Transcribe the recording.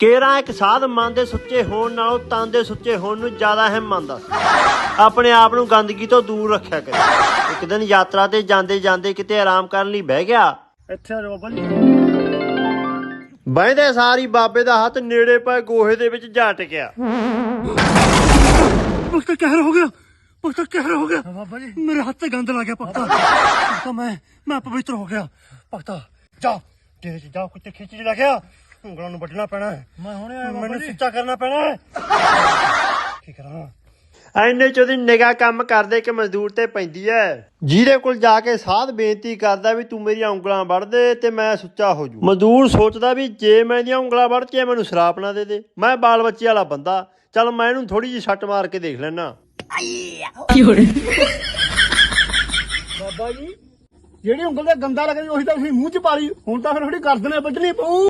ਕੇਰਾ ਇੱਕ ਸਾਧ ਮਨ ਦੇ ਸੁੱਚੇ ਹੋਣ ਨਾਲੋਂ ਤਨ ਦੇ ਸੁੱਚੇ ਹੋਣ ਨੂੰ ਜ਼ਿਆਦਾ ਅਹਿਮ ਮੰਨਦਾ ਸੀ। ਆਪਣੇ ਆਪ ਨੂੰ ਗੰਦਗੀ ਤੋਂ ਦੂਰ ਰੱਖਿਆ ਕਰੇ। ਇੱਕ ਦਿਨ ਯਾਤਰਾ ਤੇ ਜਾਂਦੇ ਜਾਂਦੇ ਕਿਤੇ ਆਰਾਮ ਕਰਨ ਲਈ ਬਹਿ ਗਿਆ। ਇੱਥੇ ਰੋਬਲ ਬਹਿੰਦੇ ਸਾਰੀ ਬਾਬੇ ਦਾ ਹੱਥ ਨੇੜੇ ਪਏ ਗੋਹੇ ਦੇ ਵਿੱਚ ਜਾ ਟਕਿਆ। ਪਖਤਾ ਕਹਿਰ ਹੋ ਗਿਆ। ਪਖਤਾ ਕਹਿਰ ਹੋ ਗਿਆ। ਬਾਬਾ ਜੀ। ਮੇਰੇ ਹੱਥ ਤੇ ਗੰਦ ਲੱਗ ਗਿਆ ਪਖਤਾ ਮੈਂ ਮੈਂ ਪਵਿੱਤਰ ਹੋ ਗਿਆ। ਪਖਤਾ ਜਾ। ਤੇਰੇ ਚ ਜਾ ਕੁੱਤੇ ਖਿੱਚ ਲੱਗਿਆ ਉਂਗਲਾਂ ਨੂੰ ਵੱਢਣਾ ਪੈਣਾ ਹੈ। ਮੈਂ ਹੁਣੇ ਆਇਆ ਮੈਨੂੰ ਸੁੱਚਾ ਕਰਨਾ ਪੈਣਾ ਹੈ। ਕੀ ਕਰਾਂ? ਐਨੇ ਚ ਉਹਦੀ ਨਿਗਾਹ ਕੰਮ ਕਰਦੇ ਕਿ ਮਜ਼ਦੂਰ ਤੇ ਪੈਂਦੀ ਐ ਜਿਹਦੇ ਕੋਲ ਜਾ ਕੇ ਸਾਧ ਬੇਨਤੀ ਕਰਦਾ ਵੀ ਤੂੰ ਮੇਰੀਆਂ ਉਂਗਲਾਂ ਵੜ ਦੇ ਤੇ ਮੈਂ ਸੁੱਚਾ ਹੋ ਜੂ ਮਜ਼ਦੂਰ ਸੋਚਦਾ ਵੀ ਜੇ ਮੈਂ ਇਹਦੀਆਂ ਉਂਗਲਾਂ ਵੜ ਕੇ ਮੈਨੂੰ ਸ਼ਰਾਪ ਨਾ ਦੇ ਦੇ ਮੈਂ ਬਾਲ ਬੱਚੇ ਵਾਲਾ ਬੰਦਾ। ਚੱਲ ਮੈਂ ਇਹਨੂੰ ਥੋੜੀ ਜਿਹੀ ਸੱਟ ਮਾਰ ਕੇ ਦੇਖ ਲੈਣਾ ਬਾਬਾ ਜੀ ਜਿਹੜੀ ਉਂਗਲ ਤੇ ਗੰਦਾ ਲੱਗਦੀ ਉਹੀ ਤਾਂ ਤੁਸੀਂ ਮੂੰਹ ਚ ਪਾ ਲਈ, ਹੁਣ ਤਾਂ ਫਿਰ ਥੋੜੀ ਗਰਦਨੇ ਵੱਢਣੀ ਪਊ।